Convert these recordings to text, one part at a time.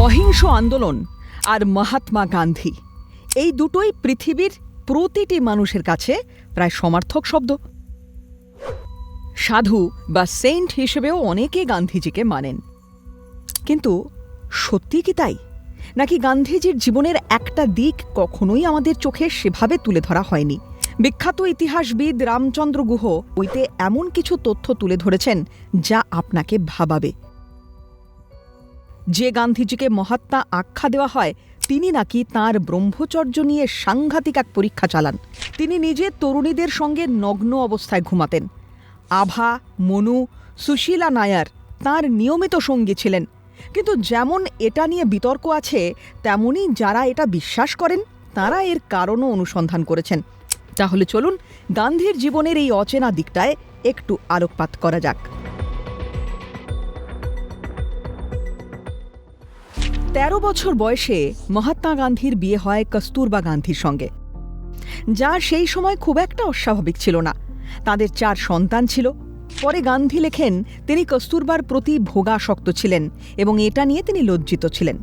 অহিংস আন্দোলন আর মহাত্মা গান্ধী। এই দুটোই পৃথিবীর প্রতিটি মানুষের কাছে প্রায় সমার্থক শব্দ। সাধু বা সেন্ট হিসেবেও অনেকে গান্ধীজিকে মানেন। কিন্তু সত্যি কি তাই? নাকি গান্ধীজির জীবনের একটা দিক কখনোই আমাদের চোখে সেভাবে তুলে ধরা হয়নি? বিখ্যাত ইতিহাসবিদ রামচন্দ্র গুহ বইতে এমন কিছু তথ্য তুলে ধরেছেন যা আপনাকে ভাবাবে। যে গান্ধীজিকে মহাত্মা আখ্যা দেওয়া হয়, তিনি নাকি তার ব্রহ্মচর্য নিয়ে সাংঘাতিক এক পরীক্ষা চালান। তিনি নিজে তরুণীদের সঙ্গে নগ্ন অবস্থায় ঘুমাতেন। আভা, মনু, সুশীলা নায়ার তার নিয়মিত সঙ্গী ছিলেন। কিন্তু যেমন এটা নিয়ে বিতর্ক আছে, তেমনই যারা এটা বিশ্বাস করেন, তারা এর কারণও অনুসন্ধান করেছেন। তাহলে চলুন গান্ধীর জীবনের এই অচেনা দিকটায় একটু আলোকপাত করা যাক। তেরো বছর বয়সে মহাত্মা গান্ধীর বিয়ে হয় কস্তুরবা গান্ধীর সঙ্গে। যা সেই সময় খুব একটা অস্বাভাবিক ছিল না। তাদের চার সন্তান ছিল। পরে গান্ধী লেখেন, তিনি কস্তুরবার প্রতি ভোগাসক্ত ছিলেন এবং এটা নিয়ে তিনি লজ্জিত ছিলেন।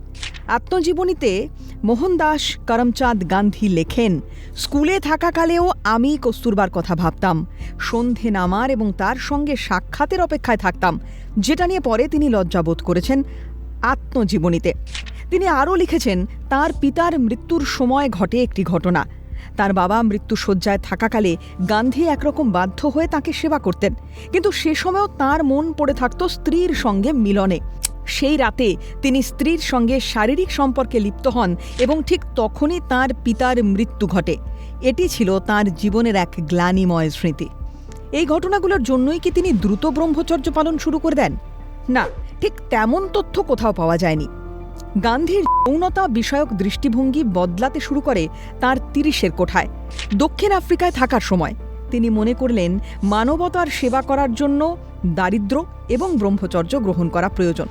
আত্মজীবনীতে মোহনদাস করমচাঁদ গান্ধী লেখেন, স্কুলে থাকাকালেও আমি কস্তুরবার কথা ভাবতাম। সন্ধে নামার এবং তার সঙ্গে সাক্ষাতের অপেক্ষায় থাকতাম। যেটা নিয়ে পরে তিনি লজ্জাবোধ করেছেন। আত্মজীবনীতে। তিনি আরও লিখেছেন, তার পিতার মৃত্যুর সময় ঘটে একটি ঘটনা। তার বাবা মৃত্যুশয্যায় থাকাকালে গান্ধী একরকম বাধ্য হয়ে তাকে সেবা করতেন। কিন্তু সে সময়ও তার মন পড়ে থাকত স্ত্রীর সঙ্গে মিলনে। সেই রাতে তিনি স্ত্রীর সঙ্গে শারীরিক সম্পর্কে লিপ্ত হন এবং ঠিক তখনই তার পিতার মৃত্যু ঘটে। এটি ছিল তার জীবনের এক গ্লানিময় স্মৃতি। এই ঘটনাগুলোর জন্যই কি তিনি দ্রুত ব্রহ্মচর্য পালন শুরু করে দেন? না ঠিক তেমন তথ্য কোথাও পাওয়া যায়নি। গান্ধীর যৌনতা বিষয়ক দৃষ্টিভঙ্গি বদলাতে শুরু করে তার তিরিশের কোঠায়। দক্ষিণ আফ্রিকায় থাকার সময় তিনি মনে করলেন মানবতার সেবা করার জন্য দারিদ্র এবং ব্রহ্মচর্য গ্রহণ করা প্রয়োজন।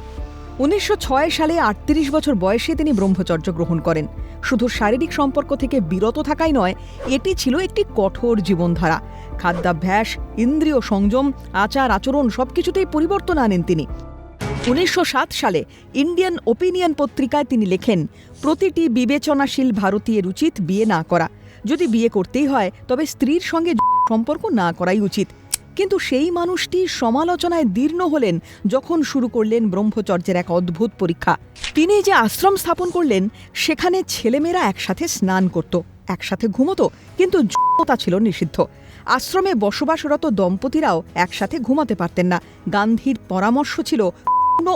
উনিশশো ছয় সালে আটত্রিশ বছর বয়সে তিনি ব্রহ্মচর্য গ্রহণ করেন। শুধু শারীরিক সম্পর্ক থেকে বিরত থাকাই নয়, এটি ছিল একটি কঠোর জীবনধারা। খাদ্যাভ্যাস, ইন্দ্রিয় সংযম আচার আচরণ সবকিছুতেই পরিবর্তন আনেন তিনি। উনিশশো সাত সালে ইন্ডিয়ান ওপিনিয়ন পত্রিকায় তিনি লেখেন, প্রতিটি বিবেচনাশীল ভারতীয়ের উচিত বিয়ে না করা। যদি বিয়ে করতেই হয়, তবে স্ত্রীর সঙ্গে সম্পর্ক না করাই উচিত। কিন্তু সেই মানুষটি সমালোচনায় দীর্ণ হলেন যখন শুরু করলেন ব্রহ্মচর্যের এক অদ্ভুত পরীক্ষা। তিনি যে আশ্রম স্থাপন করলেন, সেখানে ছেলেমেয়েরা একসাথে স্নান করত, একসাথে ঘুমতো, কিন্তু যৌনতা ছিল নিষিদ্ধ। আশ্রমে বসবাসরত দম্পতিরাও একসাথে ঘুমাতে পারতেন না। গান্ধীর পরামর্শ ছিল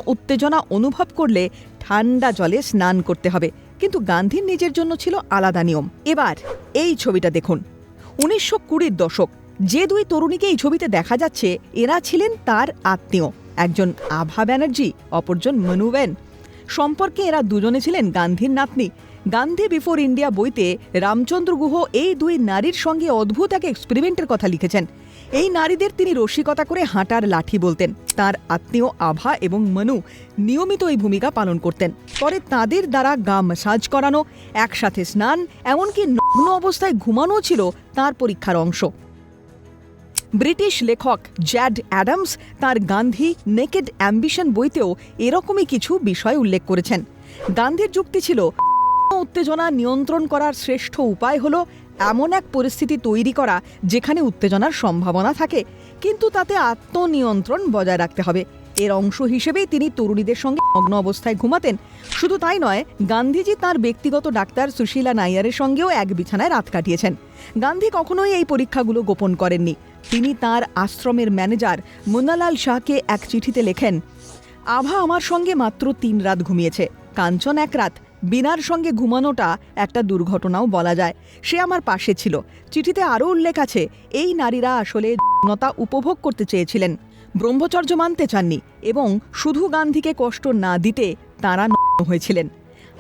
উত্তেজনা অনুভব করলে ঠান্ডা জলে স্নান করতে হবে। কিন্তু গান্ধীর নিজের জন্য ছিল আলাদা নিয়ম। এবার এই ছবিটা দেখুন। উনিশশো কুড়ির দশক, যে দুই তরুণীকে এই ছবিতে দেখা যাচ্ছে, এরা ছিলেন তার আত্মীয়। একজন আভা ব্যানার্জি, অপরজন মনুবেন সম্পর্কে এরা দুজনে ছিলেন গান্ধীর নাতনি। গান্ধী বিফোর ইন্ডিয়া বইতে রামচন্দ্র গুহ এই দুই নারীর সঙ্গে অদ্ভুত এক এক্সপেরিমেন্টের কথা লিখেছেন। এই নারীদের তিনি রসিকতা করে হাঁটার লাঠি বলতেন। তার আত্মীয় আভা এবং মনু নিয়মিত এই ভূমিকা পালন করতেন। পরে তাদের দ্বারা গা মাসাজ করানো, একসাথে স্নান, এমনকি নগ্ন অবস্থায় ঘুমানো ছিল তার পরীক্ষার অংশ। ব্রিটিশ লেখক জ্যাড অ্যাডামস তার গান্ধী নেকেড অ্যাম্বিশন বইতেও এরকমই কিছু বিষয় উল্লেখ করেছেন। গান্ধীর যুক্তি ছিল উত্তেজনা নিয়ন্ত্রণ করার শ্রেষ্ঠ উপায় হল এমন এক পরিস্থিতি তৈরি করা যেখানে উত্তেজনার সম্ভাবনা থাকে, কিন্তু তাতে আত্মনিয়ন্ত্রণ বজায় রাখতে হবে। এর অংশ হিসেবেই তিনি তরুণীদের সঙ্গে মগ্ন অবস্থায় ঘুমাতেন। শুধু তাই নয়, গান্ধীজি তার ব্যক্তিগত ডাক্তার সুশীলা নাইয়ারের সঙ্গেও এক বিছানায় রাত কাটিয়েছেন। গান্ধী কখনোই এই পরীক্ষাগুলো গোপন করেননি। তিনি তার আশ্রমের ম্যানেজার মুন্নালাল শাহকে এক চিঠিতে লেখেন, আভা আমার সঙ্গে মাত্র তিন রাত ঘুমিয়েছে। কাঞ্চন এক রাত বিনার সঙ্গে ঘুমানোটা একটা দুর্ঘটনাও বলা যায়। সে আমার পাশে ছিল। চিঠিতে আরও উল্লেখ আছে, এই নারীরা আসলে যৌনতা উপভোগ করতে চেয়েছিলেন। ব্রহ্মচর্য মানতে চাননি এবং শুধু গান্ধীকে কষ্ট না দিতে তাঁরা হয়েছিলেন।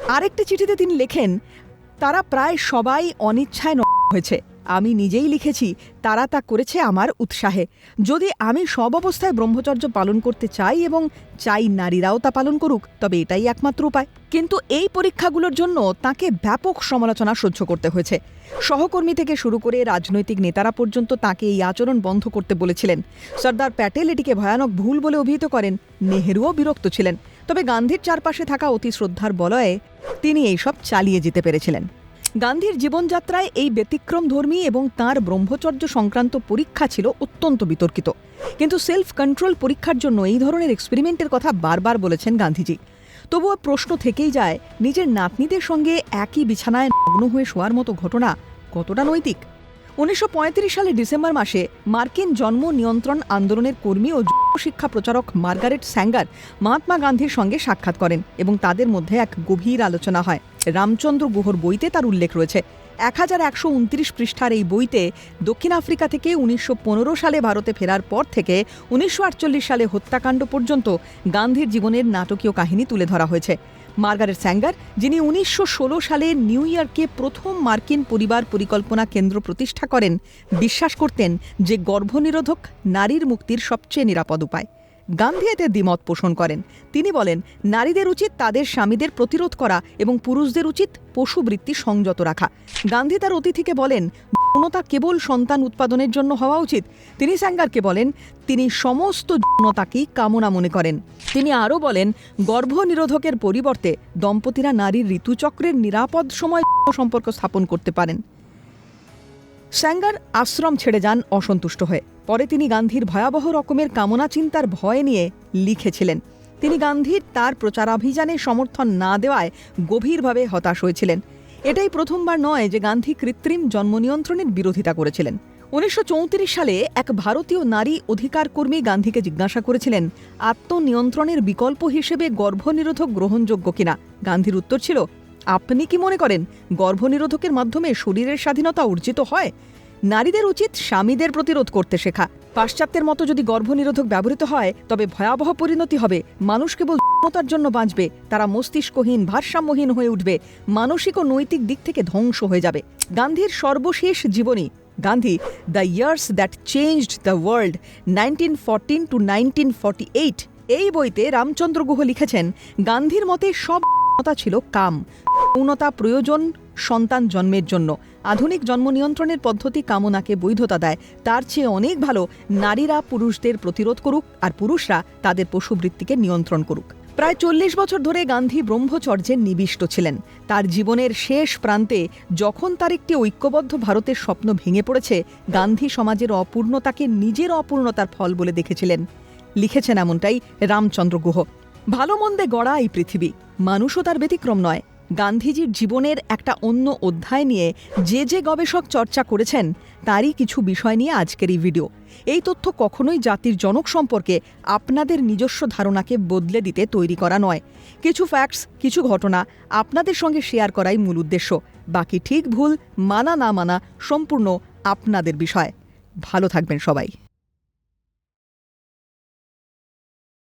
আরেকটি চিঠিতে তিনি লেখেন, তারা প্রায় সবাই অনিচ্ছায় হয়েছে। আমি নিজেই লিখেছি, তারা তা করেছে আমার উৎসাহে। যদি আমি সব অবস্থায় ব্রহ্মচর্য পালন করতে চাই এবং চাই নারীরাও তা পালন করুক, তবে এটাই একমাত্র উপায়। কিন্তু এই পরীক্ষাগুলোর জন্য তাকে ব্যাপক সমালোচনা সহ্য করতে হয়েছে। সহকর্মী থেকে শুরু করে রাজনৈতিক নেতারা পর্যন্ত তাকে এই আচরণ বন্ধ করতে বলেছিলেন। সর্দার প্যাটেল এটিকে ভয়ানক ভুল বলে অভিহিত করেন। নেহেরুও বিরক্ত ছিলেন। তবে গান্ধীর চারপাশে থাকা অতি শ্রদ্ধার বলয়ে তিনি এইসব চালিয়ে যেতে পেরেছিলেন। গান্ধীর জীবনযাত্রায় এই ব্যতিক্রম ধর্মী এবং তাঁর ব্রহ্মচর্য সংক্রান্ত পরীক্ষা ছিল অত্যন্ত বিতর্কিত। কিন্তু সেলফ কন্ট্রোল পরীক্ষার জন্য এই ধরনের এক্সপেরিমেন্টের কথা বারবার বলেছেন গান্ধীজি। তবুও প্রশ্ন থেকেই যায়, নিজের নাতনিদের সঙ্গে একই বিছানায় নগ্ন হয়ে শোয়ার মতো ঘটনা কতটা নৈতিক? উনিশশো সালে ডিসেম্বর মাসে মার্কিন জন্ম নিয়ন্ত্রণ আন্দোলনের কর্মী ও শিক্ষা প্রচারক মার্গারেট স্যাঙ্গার মহাত্মা গান্ধীর সঙ্গে সাক্ষাৎ করেন এবং তাদের মধ্যে এক গভীর আলোচনা হয়। রামচন্দ্র গুহর বইতে তার উল্লেখ রয়েছে। এক হাজার একশো উনত্রিশ পৃষ্ঠার এই বইতে দক্ষিণ আফ্রিকা থেকে উনিশশো পনেরো সালে ভারতে ফেরার পর থেকে উনিশশো আটচল্লিশ সালে হত্যাকাণ্ড পর্যন্ত গান্ধীর জীবনের নাটকীয় কাহিনী তুলে ধরা হয়েছে। মার্গারেট স্যাঙ্গার, যিনি উনিশশো ষোলো সালে নিউ ইয়র্কে প্রথম মার্কিন পরিবার পরিকল্পনা কেন্দ্র প্রতিষ্ঠা করেন, বিশ্বাস করতেন যে গর্ভনিরোধক নারীর মুক্তির সবচেয়ে নিরাপদ উপায়। গান্ধী এতে দ্বিমত পোষণ করেন। তিনি বলেন, নারীদের উচিত তাদের স্বামীদের প্রতিরোধ করা এবং পুরুষদের উচিত পশুবৃত্তি সংযত রাখা। গান্ধী তার অতিথিকে বলেন, যৌনতা কেবল সন্তান উৎপাদনের জন্য হওয়া উচিত। তিনি স্যাঙ্গারকে বলেন, তিনি সমস্ত যৌনতাকেই কামনা মনে করেন। তিনি আরও বলেন, গর্ভনিরোধকের পরিবর্তে দম্পতিরা নারীর ঋতুচক্রের নিরাপদ সময় সম্পর্ক স্থাপন করতে পারেন। স্যাঙ্গার আশ্রম ছেড়ে যান অসন্তুষ্ট হয়ে। পরে তিনি গান্ধীর ভয়াবহ রকমের কামনা চিন্তার ভয় নিয়ে লিখেছিলেন। তিনি গান্ধীর তার প্রচারাভিযানে সমর্থন না দেওয়ায় গভীরভাবে হতাশ হয়েছিলেন। এটাই প্রথমবার নয় যে গান্ধী কৃত্রিম জন্ম নিয়ন্ত্রণের বিরোধিতা করেছিলেন। উনিশশো চৌত্রিশ সালে এক ভারতীয় নারী অধিকার কর্মী গান্ধীকে জিজ্ঞাসা করেছিলেন, আত্মনিয়ন্ত্রণের বিকল্প হিসেবে গর্ভনিরোধক গ্রহণযোগ্য কিনা? গান্ধীর উত্তর ছিল, আপনি কি মনে করেন, গর্ভনিরোধকের মাধ্যমে শরীরের স্বাধীনতা অর্জিত হয়? নারীদের উচিত স্বামীদের প্রতিরোধ করতে শেখা। পাশ্চাত্যের মতো যদি গর্ভনিরোধক ব্যবহৃত হয়, তবে ভয়াবহ পরিণতি হবে। মানুষ কেবল যৌনতার জন্য বাঁচবে, তারা মস্তিষ্কহীন, ভারসাম্যহীন হয়ে উঠবে, মানসিক ও নৈতিক দিক থেকে ধ্বংস হয়ে যাবে। গান্ধীর সর্বশেষ জীবনী, Gandhi, the years that changed the world nineteen fourteen to nineteen forty eight, এই বইতে রামচন্দ্র গুহ লিখেছেন, গান্ধীর মতে সব যৌনতা ছিল কাম। যৌনতা প্রয়োজন সন্তান জন্মের জন্য। আধুনিক জন্ম নিয়ন্ত্রণের পদ্ধতি কামনাকে বৈধতা দেয়। তার চেয়ে অনেক ভালো নারীরা পুরুষদের প্রতিরোধ করুক আর পুরুষরা তাদের পশুবৃত্তিকে নিয়ন্ত্রণ করুক। প্রায় চল্লিশ বছর ধরে গান্ধী ব্রহ্মচর্যে নিবিষ্ট ছিলেন। তার জীবনের শেষ প্রান্তে যখন তার একটি ঐক্যবদ্ধ ভারতের স্বপ্ন ভেঙে পড়েছে, গান্ধী সমাজের অপূর্ণতাকে নিজের অপূর্ণতার ফল বলে দেখেছিলেন। লিখেছেন এমনটাই রামচন্দ্র গুহ। ভালো মন্দে গড়া এই পৃথিবী। মানুষও তার ব্যতিক্রম নয়। গান্ধীজির জীবনের একটা অন্য অধ্যায় নিয়ে যে যে গবেষক চর্চা করেছেন, তারই কিছু বিষয় নিয়ে আজকের এই ভিডিও। এই তথ্য কখনোই জাতির জনক সম্পর্কে আপনাদের নিজস্ব ধারণাকে বদলে দিতে তৈরি করা নয়। কিছু ফ্যাক্টস কিছু ঘটনা আপনাদের সঙ্গে শেয়ার করাই মূল উদ্দেশ্য। বাকি ঠিক ভুল মানা না মানা সম্পূর্ণ আপনাদের বিষয়। ভালো থাকবেন সবাই।